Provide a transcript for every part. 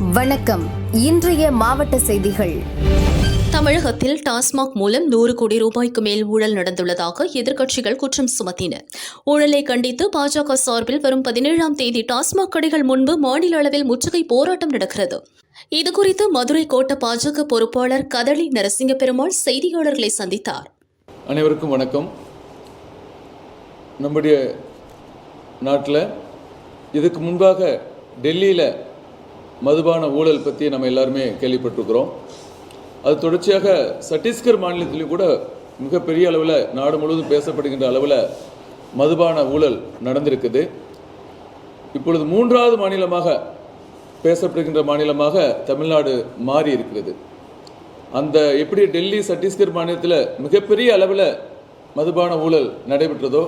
வணக்கம். இன்றைய மாவட்ட செய்திகள். தமிழகத்தில் டாஸ்மாக் மூலம் நூறு கோடி ரூபாய்க்கு மேல் ஊழல் நடந்துள்ளதாக எதிர்க்கட்சிகள் குற்றம் சுமத்தின. ஊழலை கண்டித்து பாஜக சார்பில் வரும் பதினேழாம் தேதி டாஸ்மாக் கடைகள் முன்பு மாநில அளவில் முற்றுகை போராட்டம் நடக்கிறது. இதுகுறித்து மதுரை கோட்ட பாஜக பொறுப்பாளர் கதளி நரசிங்க பெருமாள் செய்தியாளர்களை சந்தித்தார். அனைவருக்கும் வணக்கம். நம்முடைய நாட்டில் இதுக்கு முன்பாக டெல்லியில் மதுபான ஊழல் பற்றி நம்ம எல்லாருமே கேள்விப்பட்டிருக்கிறோம். அது தொடர்ச்சியாக சத்தீஸ்கர் மாநிலத்திலையும் கூட மிகப்பெரிய அளவில் நாடு முழுவதும் பேசப்படுகின்ற அளவில் மதுபான ஊழல் நடந்திருக்குது. இப்பொழுது மூன்றாவது மாநிலமாக பேசப்படுகின்ற மாநிலமாக தமிழ்நாடு மாறி இருக்கிறது. அந்த எப்படி டெல்லி சத்தீஸ்கர் மாநிலத்தில் மிகப்பெரிய அளவில் மதுபான ஊழல் நடைபெற்றதோ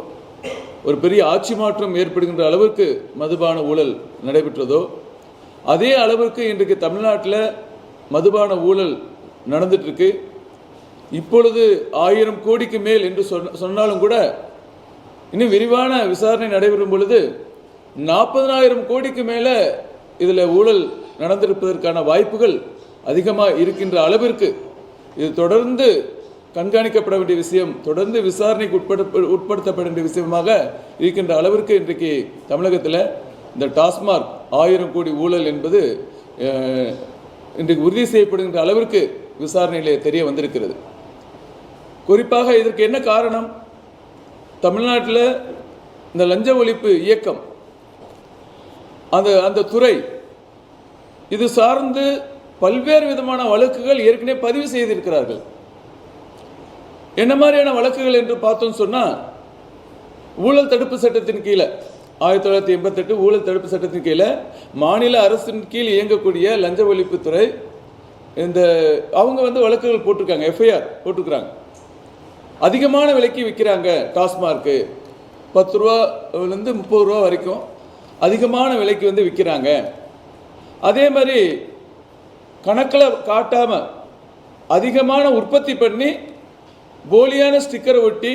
ஒரு பெரிய ஆட்சி மாற்றம் ஏற்படுகின்ற அளவுக்கு மதுபான ஊழல் நடைபெற்றதோ அதே அளவிற்கு இன்றைக்கு தமிழ்நாட்டில் மதுபான ஊழல் நடந்துட்டுருக்கு. இப்பொழுது ஆயிரம் கோடிக்கு மேல் என்று சொன்னாலும் கூட இன்னும் விரிவான விசாரணை நடைபெறும் பொழுது நாற்பதனாயிரம் கோடிக்கு மேலே இதில் ஊழல் நடந்திருப்பதற்கான வாய்ப்புகள் அதிகமாக இருக்கின்ற அளவிற்கு இது தொடர்ந்து கண்காணிக்கப்பட வேண்டிய விஷயம் தொடர்ந்து விசாரணைக்கு உட்பட உட்படுத்தப்பட வேண்டிய விஷயமாக இருக்கின்ற அளவிற்கு இன்றைக்கு தமிழகத்தில் இந்த டாஸ்மாக் ஆயிரம் கோடி ஊழல் என்பது இன்றைக்கு உறுதி செய்யப்படுகின்ற அளவிற்கு விசாரணையிலே தெரிய வந்திருக்கிறது. குறிப்பாக இதற்கு என்ன காரணம்? தமிழ்நாட்டில் இந்த லஞ்ச ஒழிப்பு இயக்கம் அந்த அந்த துறை இது சார்ந்து பல்வேறு விதமான வழக்குகள் ஏற்கனவே பதிவு செய்திருக்கிறார்கள். என்ன மாதிரியான வழக்குகள் என்று பார்த்தோம் சொன்னால் ஊழல் தடுப்பு சட்டத்தின் கீழே ஆயிரத்தி தொள்ளாயிரத்தி எண்பத்தெட்டு ஊழல் தடுப்பு சட்டத்தின் கீழே மாநில அரசின் கீழ் இயங்கக்கூடிய லஞ்ச ஒழிப்புத்துறை இந்த அவங்க வந்து வழக்குகள் போட்டிருக்காங்க எஃப்ஐஆர் போட்டிருக்கிறாங்க. அதிகமான விலைக்கு விற்கிறாங்க டாஸ்மார்க்கு. பத்து ரூபாலேருந்து முப்பது ரூபா வரைக்கும் அதிகமான விலைக்கு வந்து விற்கிறாங்க. அதே மாதிரி கணக்கில் காட்டாமல் அதிகமான உற்பத்தி பண்ணி போலியான ஸ்டிக்கரை ஒட்டி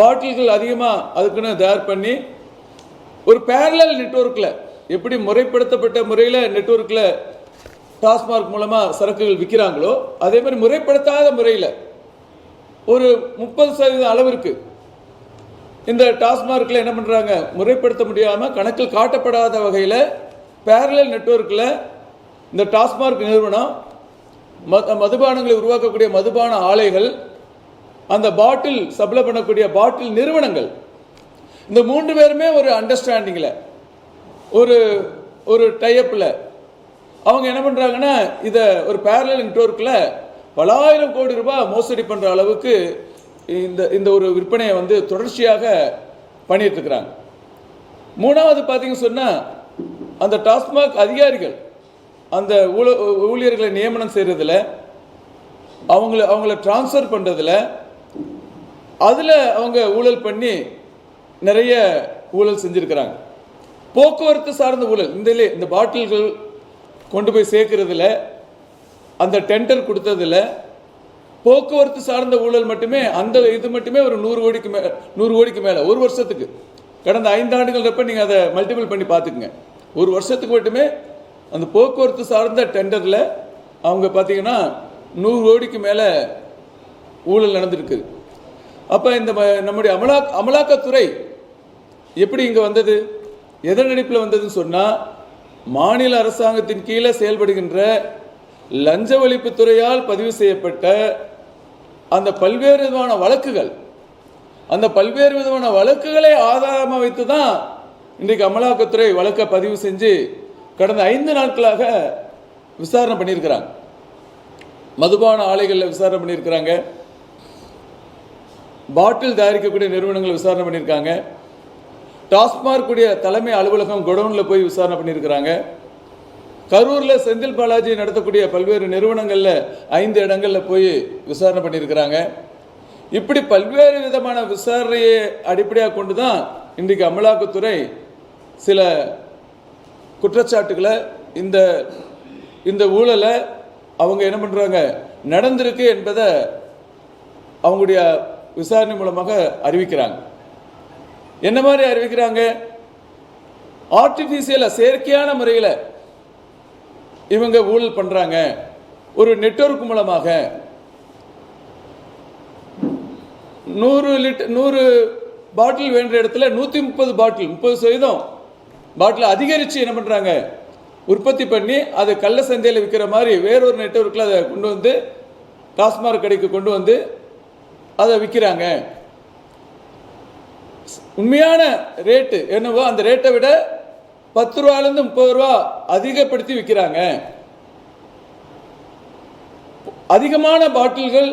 பாட்டில்கள் அதிகமாக அதுக்குன்னு தயார் பண்ணி ஒரு பேரலல் நெட்வொர்க்கில் எப்படி முறைப்படுத்தப்பட்ட முறையில் நெட்வொர்க்கில் டாஸ்மார்க் மூலமாக சரக்குகள் விற்கிறாங்களோ அதே மாதிரி முறைப்படுத்தாத முறையில் ஒரு முப்பது சதவீதம் அளவிற்கு இந்த டாஸ்மார்க்கில் என்ன பண்ணுறாங்க முறைப்படுத்த முடியாமல் கணக்கில் காட்டப்படாத வகையில் பேரலல் நெட்வொர்க்கில் இந்த டாஸ்மார்க் நிறுவனம் ம- மதுபானங்களை உருவாக்கக்கூடிய மதுபான ஆலைகள் அந்த பாட்டில் சப்ளை பண்ணக்கூடிய பாட்டில் நிறுவனங்கள் இந்த மூன்று பேருமே ஒரு அண்டர்ஸ்டாண்டிங்கில் ஒரு ஒரு டைப்பில் அவங்க என்ன பண்ணுறாங்கன்னா இதை ஒரு பேரலல் நெட்ஒர்க்கில் பலாயிரம் கோடி ரூபாய் மோசடி பண்ணுற அளவுக்கு இந்த இந்த ஒரு விற்பனையை வந்து தொடர்ச்சியாக பண்ணிட்டு மூணாவது பார்த்தீங்கன்னு சொன்னால் அந்த டாஸ்மாக் அதிகாரிகள் அந்த ஊழ ஊழியர்களை நியமனம் செய்கிறதுல அவங்கள அவங்கள ட்ரான்ஸ்ஃபர் பண்ணுறதுல அதில் அவங்க ஊழல் பண்ணி நிறைய ஊழல் செஞ்சுருக்கிறாங்க. போக்குவரத்து சார்ந்த ஊழல். இந்த இதிலே இந்த பாட்டில்கள் கொண்டு போய் சேர்க்கறதுல அந்த டெண்டர் கொடுத்ததுல போக்குவரத்து சார்ந்த ஊழல் மட்டுமே அந்த இது மட்டுமே ஒரு நூறு கோடிக்கு மே நூறு கோடிக்கு மேலே. ஒரு வருஷத்துக்கு. கடந்த ஐந்து இருப்ப நீங்கள் அதை மல்டிபிள் பண்ணி பார்த்துக்குங்க. ஒரு வருஷத்துக்கு மட்டுமே அந்த போக்குவரத்து சார்ந்த டெண்டரில் அவங்க பார்த்தீங்கன்னா நூறு கோடிக்கு மேலே ஊழல் நடந்திருக்கு. அப்போ இந்த ம- நம்முடைய அமலா அமலாக்கத்துறை எப்படி இங்கே வந்தது? எதன் அடிப்பில் வந்ததுன்னு சொன்னால் மாநில அரசாங்கத்தின் கீழே செயல்படுகின்ற லஞ்ச ஒழிப்புத்துறையால் பதிவு செய்யப்பட்ட அந்த பல்வேறு விதமான வழக்குகள் அந்த பல்வேறு விதமான வழக்குகளை ஆதாரமாக வைத்து தான் இன்றைக்கு அமலாக்கத்துறை வழக்கை பதிவு செஞ்சு கடந்த ஐந்து நாட்களாக விசாரணை பண்ணியிருக்கிறாங்க. மதுபான ஆலைகளில் விசாரணை பண்ணியிருக்கிறாங்க. பாட்டில் தயாரிக்கக்கூடிய நிறுவனங்களை விசாரணை பண்ணியிருக்காங்க. டாஸ்மார்க் உடைய தலைமை அலுவலகம் குடவுனில் போய் விசாரணை பண்ணியிருக்கிறாங்க. கரூரில் செந்தில் பாலாஜி நடத்தக்கூடிய பல்வேறு நிறுவனங்களில் ஐந்து இடங்களில் போய் விசாரணை பண்ணியிருக்கிறாங்க. இப்படி பல்வேறு விதமான விசாரணையை அடிப்படையாக கொண்டு தான் இன்றைக்கு அமலாக்கத்துறை சில குற்றச்சாட்டுகளை இந்த இந்த ஊழலை அவங்க என்ன பண்ணுறாங்க நடந்திருக்கு என்பதை அவங்களுடைய விசாரணை மூலமாக அறிவிக்கிறாங்க. என்ன மாதிரி அறிவிக்கிறாங்க? ஆர்டிஃபிஷியலாக செயற்கையான முறையில் இவங்க ஊழல் பண்ணுறாங்க ஒரு நெட்வொர்க் மூலமாக. நூறு லிட்டர் நூறு பாட்டில் வேண்ட இடத்துல நூற்றி முப்பது பாட்டில் முப்பது சதவீதம் பாட்டில் அதிகரித்து என்ன பண்ணுறாங்க உற்பத்தி பண்ணி அதை கள்ள சந்தையில் விற்கிற மாதிரி வேறொரு நெட்வொர்க்கில் அதை கொண்டு வந்து டாஸ்மார்க் கடைக்கு கொண்டு வந்து அதை விற்கிறாங்க உண்மையான ரேட்டு என்னவோ அந்த ரேட்டை விட பத்து ரூபாலேருந்து முப்பது ரூபா அதிகப்படுத்தி விற்கிறாங்க அதிகமான பாட்டில்கள்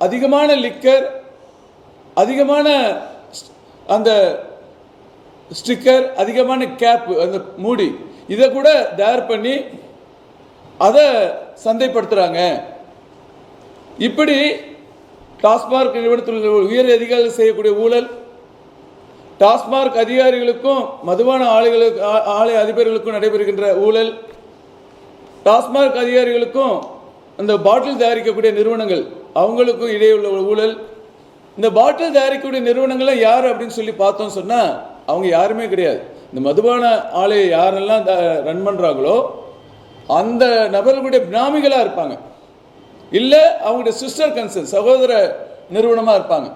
அதிகமான லிக்கர் அதிகமான அந்த ஸ்டிக்கர் அதிகமான கேப்பு அந்த மூடி இதை கூட தயார் பண்ணி அதை சந்தைப்படுத்துகிறாங்க இப்படி டாஸ்மார்க் நிறுவனத்தில் உயர் அதிகாரிகள் செய்யக்கூடிய ஊழல் டாஸ்மார்க் அதிகாரிகளுக்கும் மதுபான ஆலைகளுக்கு ஆ- ஆலை அதிபர்களுக்கும் நடைபெறுகின்ற ஊழல் டாஸ்மார்க் அதிகாரிகளுக்கும் அந்த பாட்டில் தயாரிக்கக்கூடிய நிறுவனங்கள் அவங்களுக்கும் இடையே உள்ள ஊழல். இந்த பாட்டில் தயாரிக்கக்கூடிய நிறுவனங்கள்லாம் யார் அப்படின்னு சொல்லி பார்த்தோம் சொன்னால் அவங்க யாருமே கிடையாது. இந்த மதுபான ஆலையை யாரெல்லாம் ரன் பண்ணுறாங்களோ அந்த நபர்களுடைய பினாமிகளாக இருப்பாங்க. இல்லை அவங்களுடைய சிஸ்டர் கன்சர்ன் சகோதர நிறுவனமாக இருப்பாங்க.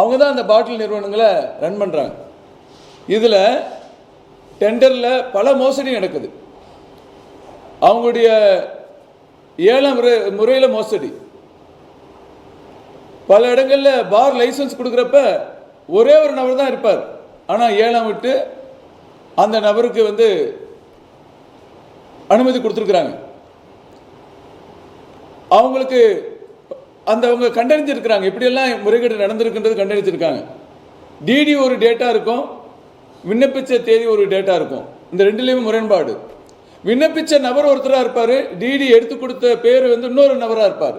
அவங்க தான் அந்த பாட்டில் நிறுவனங்களை ரன் பண்ணுறாங்க இதில் டெண்டரில் பல மோசடி நடக்குது. அவங்களுடைய ஏழாம் முறை முறையில் மோசடி. பல இடங்களில் பார் லைசன்ஸ் கொடுக்குறப்ப ஒரே ஒரு நபர் தான் இருப்பார். ஆனால் ஏழாம் விட்டு அந்த நபருக்கு வந்து அனுமதி கொடுத்துருக்குறாங்க. அவங்களுக்கு அந்த அவங்க கண்டறிஞ்சிருக்கிறாங்க. இப்படியெல்லாம் முறைகேடு நடந்திருக்குன்றது கண்டறிஞ்சிருக்காங்க. டிடி ஒரு டேட்டா இருக்கும். விண்ணப்பித்த தேதி ஒரு டேட்டா இருக்கும். இந்த ரெண்டுலேயுமே முரண்பாடு. விண்ணப்பித்த நபர் ஒருத்தராக இருப்பார். டிடி எடுத்து கொடுத்த பேர் வந்து இன்னொரு நபராக இருப்பார்.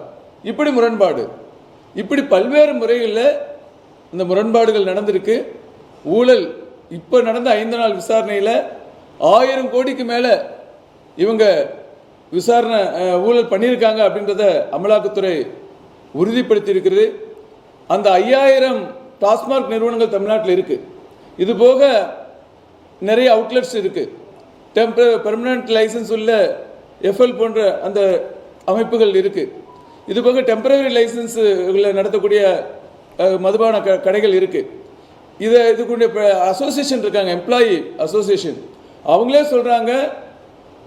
இப்படி முரண்பாடு. இப்படி பல்வேறு முறைகளில் இந்த முரண்பாடுகள் நடந்திருக்கு. ஊழல் இப்போ நடந்த ஐந்து நாள் விசாரணையில் ஆயிரம் கோடிக்கு மேலே இவங்க விசாரணை ஊழல் பண்ணியிருக்காங்க அப்படின்றத அமலாக்கத்துறை உறுதிப்படுத்தியிருக்கிறது. அந்த ஐயாயிரம் டாஸ்மாக் நிறுவனங்கள் தமிழ்நாட்டில் இருக்குது இது போக நிறைய அவுட்லெட்ஸ் இருக்குது டெம்பர பெர்மனன்ட் லைசன்ஸ் உள்ள எஃப்எல் போன்ற அந்த அமைப்புகள் இருக்குது இது போக டெம்பரரி லைசன்ஸ் நடத்தக்கூடிய மதுபான க கடைகள் இருக்குது இதை இதுக்குடைய அசோசியேஷன் இருக்காங்க எம்ப்ளாயி அசோசியேஷன் அவங்களே சொல்கிறாங்க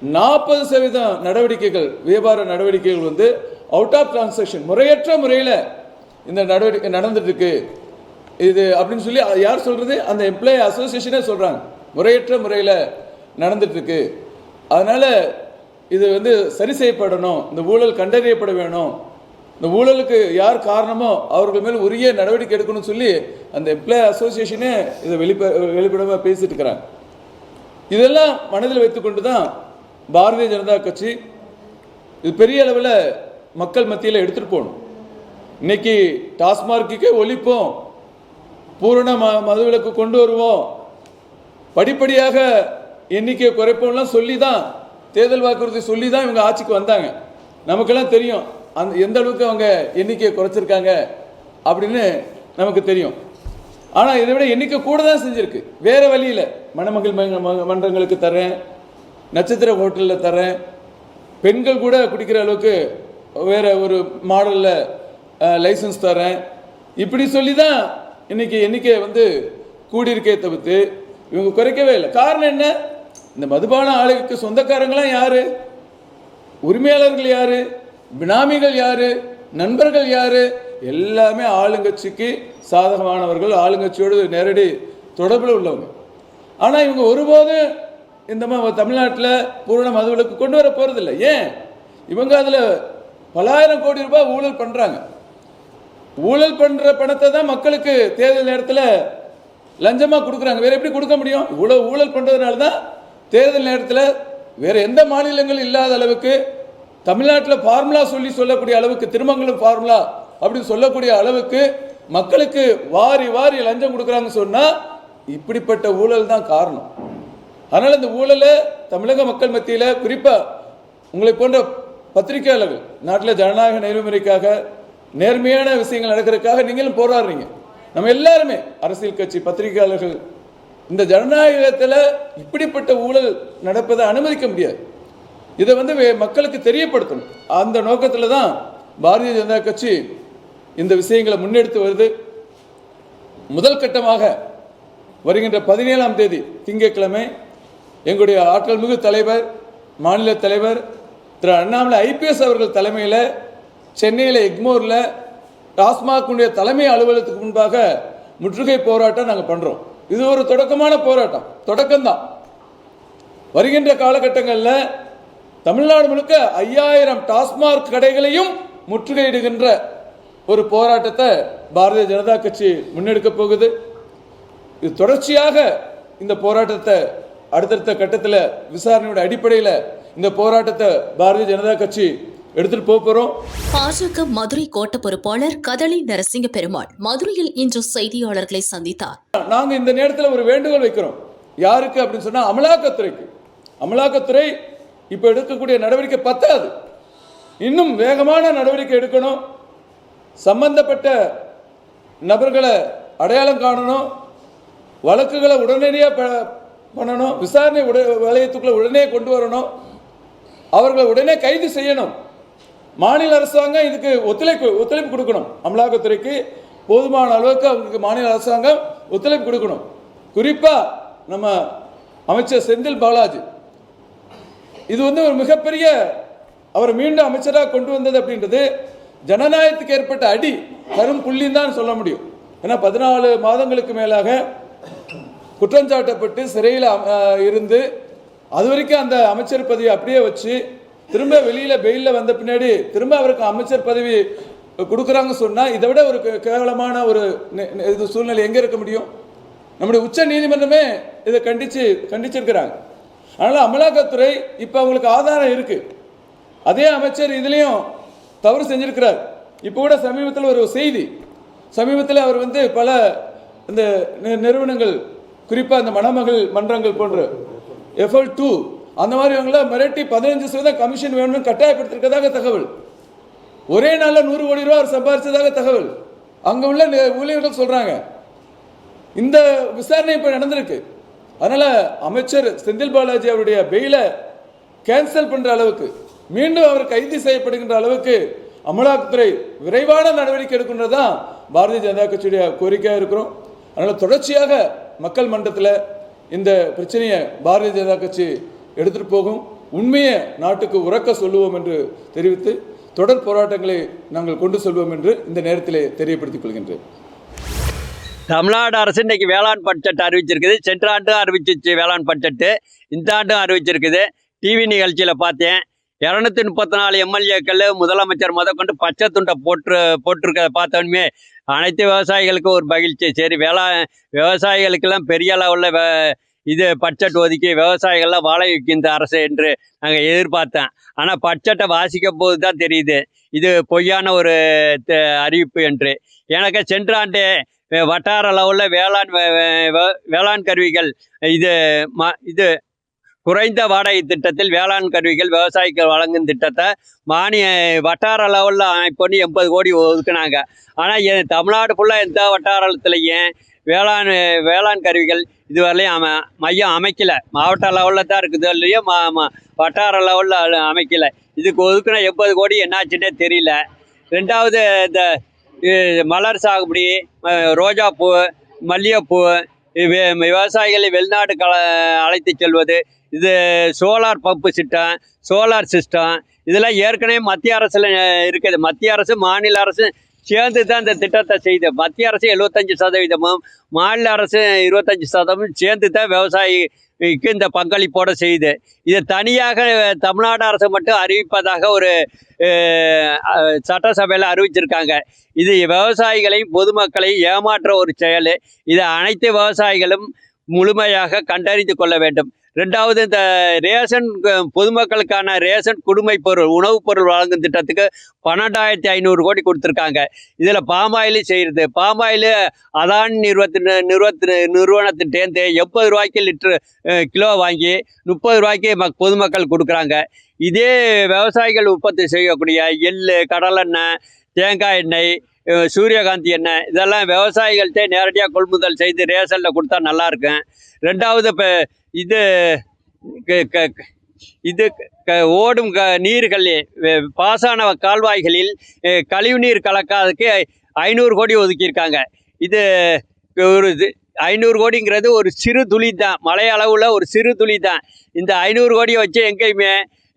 நாற்பது சதவீதம் நடவடிக்கைகள் வியாபார நடவடிக்கைகள் வந்து அவுட் ஆஃப் டிரான்சாக்ஷன் முறையற்ற முறையில் இந்த நடவடிக்கை நடந்துட்டுருக்கு. இது அப்படின்னு சொல்லி யார் சொல்கிறது அந்த எம்ப்ளாயி அசோசியேஷனே சொல்கிறாங்க முறையற்ற முறையில் நடந்துட்டுருக்கு. அதனால் இது வந்து சரி செய்யப்படணும். இந்த ஊழல் கண்டறியப்பட வேணும். இந்த ஊழலுக்கு யார் காரணமோ அவர்கள் மேல் உரிய நடவடிக்கை எடுக்கணும்னு சொல்லி அந்த எம்ப்ளாயி அசோசியேஷனே இதை வெளிப்ப வெளிப்படமாக பேசிட்டு இருக்கிறாங்க. இதெல்லாம் மனதில் வைத்துக்கொண்டு தான் பாரதிய ஜனதா கட்சி இது பெரிய அளவில் மக்கள் மத்தியில் எடுத்துகிட்டு போகணும். இன்னைக்கு டாஸ்மார்க்குக்கே ஒழிப்போம் பூரண ம மதுவிலக்கு கொண்டு வருவோம். படிப்படியாக எண்ணிக்கையை குறைப்போம்லாம் சொல்லி தான் தேர்தல் வாக்குறுதி சொல்லி தான் இவங்க ஆட்சிக்கு வந்தாங்க. நமக்கெல்லாம் தெரியும் அந்த எந்த அளவுக்கு அவங்க எண்ணிக்கையை குறைச்சிருக்காங்க அப்படின்னு நமக்கு தெரியும். ஆனால் இதை விட எண்ணிக்கை கூட தான் செஞ்சுருக்கு. வேறு வழியில் மணமகள் ம- மன்றங்களுக்கு தரேன் நட்சத்திர ஹோட்டலில் தரேன் பெண்கள் கூட குடிக்கிற அளவுக்கு வேறு ஒரு மாடலில் லைசன்ஸ் தரேன் இப்படி சொல்லி தான் இன்னைக்கு எண்ணிக்கை வந்து கூடியிருக்கே தவிர்த்து இவங்க குறைக்கவே இல்லை. காரணம் என்ன? இந்த மதுபான ஆலைக்கு சொந்தக்காரங்களாம் யார்? உரிமையாளர்கள் யார்? பினாமிகள் யார்? நண்பர்கள் யார்? எல்லாமே ஆளுங்கட்சிக்கு சாதகமானவர்கள். ஆளுங்கட்சியோடு நேரடி தொடர்பில் உள்ளவங்க. ஆனால் இவங்க ஒருபோதும் இந்த மா- தமிழ்நாட்டில் பூரண மதுவிலக்கு கொண்டு வர போகிறதில்ல ஏன்? இவங்க அதில் பலாயிரம் கோடி ரூபாய் ஊழல் பண்ணுறாங்க ஊழல் பண்ணுற பணத்தை தான் மக்களுக்கு தேர்தல் நேரத்தில் லஞ்சமாக கொடுக்குறாங்க. வேறு எப்படி கொடுக்க முடியும்? இவ்வளோ ஊழல் பண்ணுறதுனால தான் தேர்தல் நேரத்தில் வேறு எந்த மாநிலங்கள் இல்லாத அளவுக்கு தமிழ்நாட்டில் ஃபார்முலா சொல்லி சொல்லக்கூடிய அளவுக்கு திருமங்கலம் ஃபார்முலா அப்படின்னு சொல்லக்கூடிய அளவுக்கு மக்களுக்கு வாரி வாரி லஞ்சம் கொடுக்குறாங்கன்னு சொன்னால் இப்படிப்பட்ட ஊழல் தான் காரணம். அதனால் இந்த ஊழலை தமிழக மக்கள் மத்தியில் குறிப்பாக உங்களை போன்ற பத்திரிகையாளர்கள் நாட்டில் ஜனநாயக நெறிமுறைக்காக நேர்மையான விஷயங்கள் நடக்கிறதுக்காக நீங்களும் போராடுறீங்க. நம்ம எல்லாருமே அரசியல் கட்சி பத்திரிகையாளர்கள் இந்த ஜனநாயகத்தில் இப்படிப்பட்ட ஊழல் நடப்பதை அனுமதிக்க முடியாது. இதை வந்து மக்களுக்கு தெரியப்படுத்தணும். அந்த நோக்கத்தில் தான் பாரதிய ஜனதா கட்சி இந்த விஷயங்களை முன்னெடுத்து வருது. முதல் கட்டமாக வருகின்ற பதினேழாம் தேதி திங்கட்கிழமை எங்களுடைய ஆற்றல் மிகு தலைவர் மாநில தலைவர் திரு அண்ணாமலை ஐபிஎஸ் அவர்கள் தலைமையில் சென்னையில் எக்மோரில் டாஸ்மாகுடைய தலைமை அலுவலகத்துக்கு முன்பாக முற்றுகை போராட்டம் நாங்கள் பண்ணுறோம் இது ஒரு தொடக்கமான போராட்டம். தொடக்கம்தான். வருகின்ற காலகட்டங்களில் தமிழ்நாடு முழுக்க ஐயாயிரம் டாஸ்மாக் கடைகளையும் முற்றுகையிடுகின்ற ஒரு போராட்டத்தை பாரதிய ஜனதா கட்சி முன்னெடுக்க போகுது. இது தொடர்ச்சியாக இந்த போராட்டத்தை அடுத்தடுத்த கட்டத்தில் விசாரணையோட அடிப்படையில் இந்த போராட்டத்தை பாரதிய ஜனதா கட்சி எடுத்துட்டு போக போகிறோம் பாஜக மதுரை கோட்ட பொறுப்பாளர் கதளி நரசிங்க பெருமாள் மதுரையில் இன்று செய்தியாளர்களை சந்தித்தார். நாங்கள் இந்த நேரத்தில் ஒரு வேண்டுகோள் வைக்கிறோம். யாருக்கு அப்படின்னு சொன்னால் அமலாக்கத்துறைக்கு. அமலாக்கத்துறை இப்போ எடுக்கக்கூடிய நடவடிக்கை பத்தாது. இன்னும் வேகமான நடவடிக்கை எடுக்கணும். சம்பந்தப்பட்ட நபர்களை அடையாளம் காணணும். வழக்குகளை உடனடியாக பண்ணணும். விசாரணை உட வளையத்துக்குள்ள உடனே கொண்டு வரணும். அவர்களை உடனே கைது செய்யணும். மாநில அரசாங்கம் இதுக்கு ஒத்துழைப்பு ஒத்துழைப்பு கொடுக்கணும். அமலாக்கத்துறைக்கு போதுமான அளவுக்கு அவங்களுக்கு மாநில அரசாங்கம் ஒத்துழைப்பு கொடுக்கணும். குறிப்பாக நம்ம அமைச்சர் செந்தில் பாலாஜி. இது வந்து ஒரு மிகப்பெரிய அவர் மீண்டும் அமைச்சராக கொண்டு வந்தது அப்படின்றது ஜனநாயகத்துக்கு ஏற்பட்ட அடி கரும் புள்ளின்னு தான் சொல்ல முடியும். ஏன்னா பதினாலு மாதங்களுக்கு மேலாக குற்றஞ்சாட்டப்பட்டு சிறையில் இருந்து அது வரைக்கும் அந்த அமைச்சர் பதவி அப்படியே வச்சு திரும்ப வெளியில் பெயிலில் வந்த பின்னாடி திரும்ப அவருக்கு அமைச்சர் பதவி கொடுக்குறாங்க சொன்னால் இதை விட ஒரு கேவலமான ஒரு நெ- இது சூழ்நிலை எங்கே இருக்க முடியும்? நம்முடைய உச்ச நீதிமன்றமே இதை கண்டித்து கண்டிச்சிருக்கிறாங்க. அதனால் அமலாக்கத்துறை இப்போ அவங்களுக்கு ஆதாரம் இருக்குது அதே அமைச்சர் இதுலேயும் தவறு செஞ்சுருக்கிறார். இப்போ கூட சமீபத்தில் ஒரு செய்தி சமீபத்தில் அவர் வந்து பல இந்த நிறுவனங்கள் குறிப்பாக இந்த மணமகள் மன்றங்கள் போன்ற எஃப்எல் டூ அந்த மாதிரி இவங்களை மிரட்டி பதினஞ்சு சதவீதம் கமிஷன் வேணும்னு கட்டாயப்படுத்திருக்கதாக தகவல். ஒரே நாளில் நூறு கோடி ரூபா அவர் சம்பாதிச்சதாக தகவல். அங்கே உள்ள ஊழியர்கள் சொல்கிறாங்க இந்த விசாரணை இப்போ நடந்திருக்கு. அதனால் அமைச்சர் செந்தில் பாலாஜி அவருடைய பெயிலை கேன்சல் பண்ணுற அளவுக்கு மீண்டும் அவர் கைது செய்யப்படுகின்ற அளவுக்கு அமலாக்கத்துறை விரைவான நடவடிக்கை எடுக்கின்றது தான் பாரதிய ஜனதா கட்சியுடைய கோரிக்கையாக இருக்கிறோம். அதனால் தொடர்ச்சியாக மக்கள் மன்றத்தில் இந்த பிரச்சனையை பாரதிய ஜனதா கட்சி எடுத்துகிட்டு போகும். உண்மையை நாட்டுக்கு உறக்க சொல்லுவோம் என்று தெரிவித்து தொடர் போராட்டங்களை நாங்கள் கொண்டு செல்வோம் என்று இந்த நேரத்திலே தெரியப்படுத்திக் கொள்கின்றேன். தமிழ்நாடு அரசு இன்றைக்கி வேளாண் பட்ஜெட் அறிவிச்சிருக்குது. சென்ற ஆண்டும் அறிவிச்சிச்சு வேளாண் பட்ஜெட்டு. இந்த ஆண்டும் அறிவிச்சிருக்குது. டிவி நிகழ்ச்சியில் பார்த்தேன். இரநூத்தி முப்பத்தி நாலு எம்எல்ஏக்கள் முதலமைச்சர் முத கொண்டு பச்சை துண்டை போட்டு போட்டிருக்க பார்த்தோன்னே அனைத்து விவசாயிகளுக்கும் ஒரு மகிழ்ச்சி. சரி வேளா விவசாயிகளுக்கெல்லாம் பெரிய அளவில் இது பட்ஜெட் ஒதுக்கி விவசாயிகள்லாம் வாழ வைக்கும் அரசு என்று நாங்கள் எதிர்பார்த்தேன். ஆனால் பட்ஜெட்டை வாசிக்கும் போது தான் தெரியுது. இது பொய்யான ஒரு அறிவிப்பு என்று. எனக்கு சென்ற ஆண்டு வட்டார அளவில் வேளாண் வேளாண் கருவிகள் இது ம இது குறைந்த வாடகை திட்டத்தில் வேளாண் கருவிகள் விவசாயிக்கு வழங்கும் திட்டத்தை மானிய வட்டார லெவலில் பண்ணி எண்பது கோடி ஒதுக்குனாங்க. ஆனால் தமிழ்நாடு ஃபுல்லாக எந்த வட்டாரத்துலையும் வேளாண் வேளாண் கருவிகள் இதுவரையிலையும் அம மையம் அமைக்கலை. மாவட்ட லெவலில் தான் இருக்குது. இல்லையோ மா மா- வட்டார லெவலில் அமைக்கலை. இதுக்கு ஒதுக்குன எண்பது கோடி என்னாச்சுன்னே தெரியல. ரெண்டாவது இந்த மலர் சாகுபடி ரோஜாப்பூ மல்லிகைப்பூ விவசாயிகளை வெளிநாடு கல அழைத்து செல்வது இது solar pump system solar system இதெல்லாம் ஏற்கனவே மத்திய அரசில் இருக்குது. மத்திய அரசு மாநில அரசு சேர்ந்து தான் இந்த திட்டத்தை செய்து மத்திய அரசு எழுபத்தஞ்சு சதவீதமும் மாநில அரசு இருபத்தஞ்சி சதவீதமும் சேர்ந்து தான் விவசாயிக்கு இந்த பங்களிப்போடு செய்யுது இதை தனியாக தமிழ்நாடு அரசு மட்டும் அறிவிப்பதாக ஒரு சட்டசபையில் அறிவிச்சிருக்காங்க. இது விவசாயிகளையும் பொதுமக்களையும் ஏமாற்ற ஒரு செயல். இதை அனைத்து விவசாயிகளும் முழுமையாக கண்டறிந்து கொள்ள வேண்டும். ரெண்டாவது இந்த ரேஷன் பொதுமக்களுக்கான ரேஷன் குடுமை பொருள் உணவுப் பொருள் வழங்கும் திட்டத்துக்கு பன்னெண்டாயிரத்தி ஐநூறு கோடி கொடுத்துருக்காங்க. இதில் பாமாயிலும் செய்கிறது பாமாயில் அதான் நிறுவத்தின் நிறுவத்தின் நிறுவனத்திட்டேந்து எண்பது ரூபாய்க்கு லிட்ரு கிலோ வாங்கி முப்பது ரூபாய்க்கு மக் பொதுமக்கள் கொடுக்குறாங்க. இதே விவசாயிகள் உற்பத்தி செய்யக்கூடிய எள் கடலெண்ணெய் தேங்காய் எண்ணெய் சூரியகாந்தி எண்ணெய் இதெல்லாம் விவசாயிகள்கிட்ட நேரடியாக கொள்முதல் செய்து ரேஷனில் கொடுத்தா நல்லாயிருக்கும் ரெண்டாவது இப்போ இது க- க- இது க- ஓடும் க நீர்கள் பாசான கால்வாய்களில் கழிவுநீர் கலக்காததுக்கு ஐநூறு கோடி ஒதுக்கியிருக்காங்க. இது ஒரு இது- ஐநூறு கோடிங்கிறது ஒரு சிறு துளி தான். மலை அளவில் ஒரு சிறு துளி தான். இந்த ஐநூறு கோடியை வச்சு எங்கேயுமே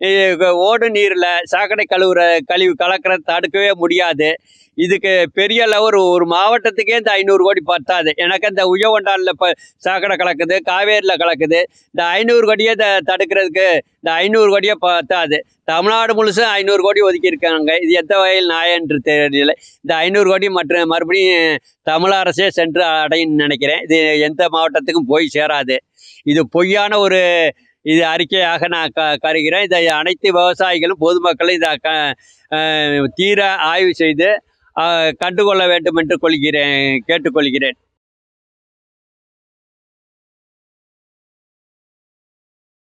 ஓடு ஓடும் நீரில் சாக்கடை கழுவுற கழிவு கலக்கிறத தடுக்கவே முடியாது. இதுக்கு பெரிய அளவு ஒரு மாவட்டத்துக்கே இந்த ஐநூறு கோடி பத்தாது. எனக்கு இந்த உயவண்டாலில் இப்போ சாக்கடை கலக்குது காவேரியில் கலக்குது. இந்த ஐநூறு கோடியை த தடுக்கிறதுக்கு இந்த ஐநூறு கோடியே பத்தாது. தமிழ்நாடு முழுசும் ஐநூறு கோடி ஒதுக்கியிருக்காங்க. இது எந்த வகையில் நாயன்று தெரியல. இந்த ஐநூறு கோடி மற்றும் மறுபடியும் தமிழ் அரசே சென்று அடையும் நினைக்கிறேன். இது எந்த மாவட்டத்துக்கும் போய் சேராது. இது பொய்யான ஒரு இது அறிக்கையாக நான் க கருகிறேன் இதை அனைத்து விவசாயிகளும் பொதுமக்களும் இதை க தீர ஆய்வு செய்து கண்டுகொள்ள வேண்டும் என்று கொள்கிறேன் கேட்டுக்கொள்கிறேன்.